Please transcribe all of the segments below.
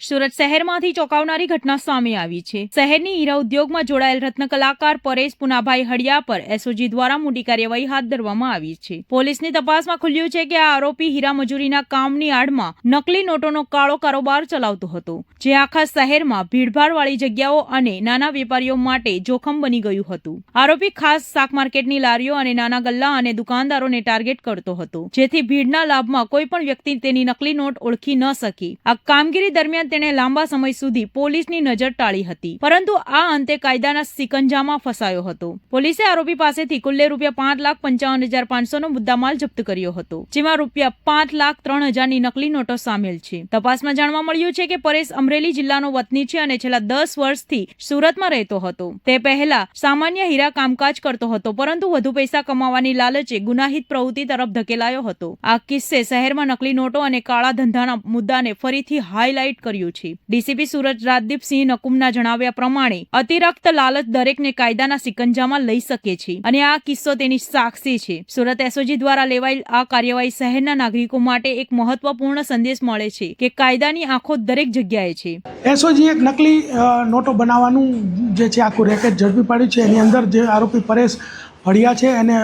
સુરત શહેરમાંથી ચોંકાવનારી ઘટના સામે આવી છે. શહેરની હીરા ઉદ્યોગમાં જોડાયેલ રત્ન કલાકાર પરેશ પુનાભાઈ હડિયા પર એસઓજી દ્વારા મોટી કાર્યવાહી હાથ ધરવામાં આવી છે. પોલીસની તપાસમાં ખુલ્યું છે કે આ આરોપી હીરા મજૂરીના કામની આડમાં નકલી નોટોનો કાળો કારોબાર ચલાવતો હતો, જે આખા શહેરમાં ભીડભાડવાળી જગ્યાઓ અને નાના વેપારીઓ માટે જોખમ બની ગયું હતું. આરોપી ખાસ શાક માર્કેટની લારીઓ અને નાના ગલ્લા અને દુકાનદારોને ટાર્ગેટ કરતો હતો, જેથી ભીડના લાભમાં કોઈ પણ વ્યક્તિ તેની નકલી નોટ ઓળખી ન શકી. આ કામગીરી દરમિયાન તેણે લાંબા સમય સુધી પોલીસની નજર ટાળી હતી. પરંતુ આ અંતે કાયદાના સિકંજામાં ફસાયો હતો. પોલીસે આરોપી પાસેથી કુલ્લે રૂપિયા પાંચ લાખ પંચાવન હજાર પાંચસોનો મુદ્દામાલ જપ્ત કર્યો હતો, જેમાં રૂપિયા પાંચ લાખ ત્રણ હજારની નકલી નોટો સામેલ છે. તપાસમાં જાણવા મળ્યું છે કે પરેશ અમરેલી જિલ્લાનો વતની છે અને છેલ્લા દસ વર્ષથી સુરતમાં રહેતો હતો. તે પહેલા સામાન્ય હીરા કામકાજ કરતો હતો, પરંતુ વધુ પૈસા કમાવાની લાલચે ગુનાહિત પ્રવૃત્તિ તરફ ધકેલાયો હતો. આ કિસ્સે શહેરમાં નકલી નોટો અને કાળા ધંધાના મુદ્દાને ફરીથી હાઇલાઇટ કર્યું છે. ડીસીપી સુરત રાજદીપસિંહ નકુમના જણાવ્યા પ્રમાણે, અતિરક્ત લાલચ દરેકને કાયદાના સિકંજામાં લઈ શકે છે અને આ કિસ્સો તેની સાક્ષી છે. સુરત એસઓજી દ્વારા લેવાયેલ આ કાર્યવાહી શહેરના નાગરિકો માટે એક મહત્વપૂર્ણ સંદેશ મળે છે કે કાયદાની આંખો દરેક જગ્યાએ છે. એસઓજી એક નકલી નોટો બનાવવાનું જે છે આખું રેકેટ ઝડપી પાડ્યું છે. એની અંદર જે આરોપી પરેશ હળિયા છે એને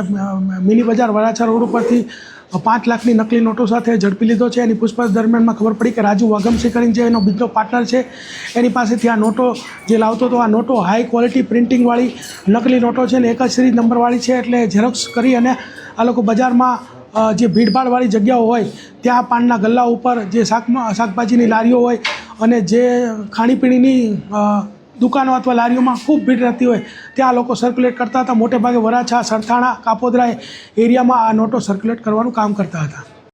મિની બજાર વરાછા રોડ ઉપરથી પાંચ લાખની નકલી નોટો સાથે ઝડપી લીધો છે. એની પૂછપરછ દરમિયાનમાં ખબર પડી કે રાજુ વાગમસિંહ કરીને જે એનો બીજો પાર્ટનર છે, એની પાસેથી આ નોટો જે લાવતો હતો, આ નોટો હાઈ ક્વોલિટી પ્રિન્ટિંગવાળી નકલી નોટો છે ને એક જ સિરીઝ નંબરવાળી છે એટલે ઝેરોક્સ કરી અને આ લોકો બજારમાં જે ભીડભાડવાળી જગ્યાઓ હોય, ત્યાં પાનના ગલ્લા ઉપર જે શાકમાં, શાકભાજીની લારીઓ હોય અને જે ખાણીપીણીની દુકાનો અથવા લારીઓમાં ખૂબ ભીડ રહેતી હોય, ત્યાં લોકો સર્ક્યુલેટ કરતા હતા. મોટેભાગે વરાછા, સરથાણા કાપોદરા એરિયામાં આ નોટો સર્ક્યુલેટ કરવાનું કામ કરતા હતા.